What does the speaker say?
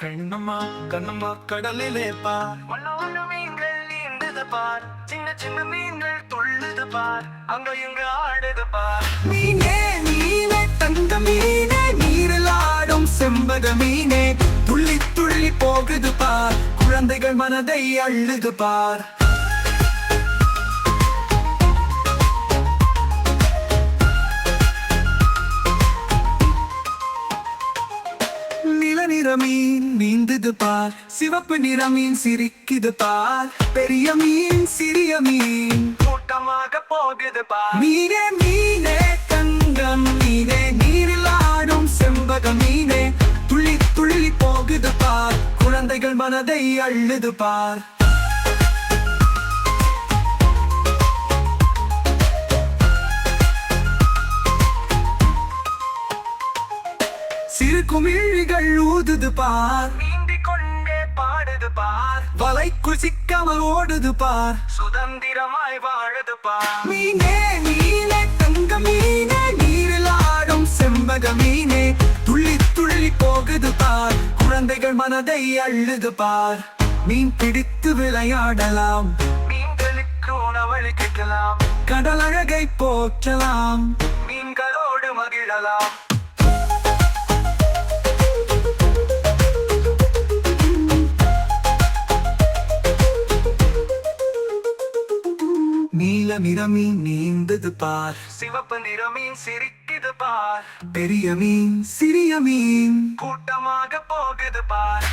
கண்ணம்மா கண்ணம்மா கடலிலே பார். மண்ணோடு மீன்கள் நீந்தது பார். சின்ன சின்ன மீன்கள் துள்ளுது பார். அங்க இங்க ஆடுது பார். மீனே மீனே தங்க மீனே நீரில் ஆடும் செம்பக மீனே. துள்ளி துள்ளி போகுது பார். குழந்தைகள் மனதை அள்ளுது பார். நிற மீன் நீந்துது பார் சிவப்பு நிற மீன் சிரிக்குது பார் பெரிய மீன் சிறிய மீன். கூட்டமாக போகுது பார் மீனே மீனே தங்கம் மீனே. நீரில் ஆடும் செம்பக மீனே. துள்ளி துள்ளி போகுது பார் குழந்தைகள் மனதை அள்ளுது பார் சிறு குமிழிகள் ஊதுது பார். கொண்டே பாடுது பார். வலைக்குள் சிக்காமல் ஓடுது பார். சுதந்திரமாய் வாழுது பார். மீனே மீனே தங்க மீனே நீரில் ஆடும் செம்பக மீனே. துள்ளி துள்ளி போகுது பார். குழந்தைகள் மனதை அள்ளுது பார். மீன் பிடித்து விளையாடலாம். மீன்களுக்கு உணவளிக்கலாம் கடல் அழகை போற்றலாம். மீன்களோடு மகிழலாம். நீல நிற மீன் நீந்தது பார். சிவப்பு நிற மீன் சிரிக்குது பார். பெரிய மீன் சிறிய மீன். கூட்டமாக போகுது பார்.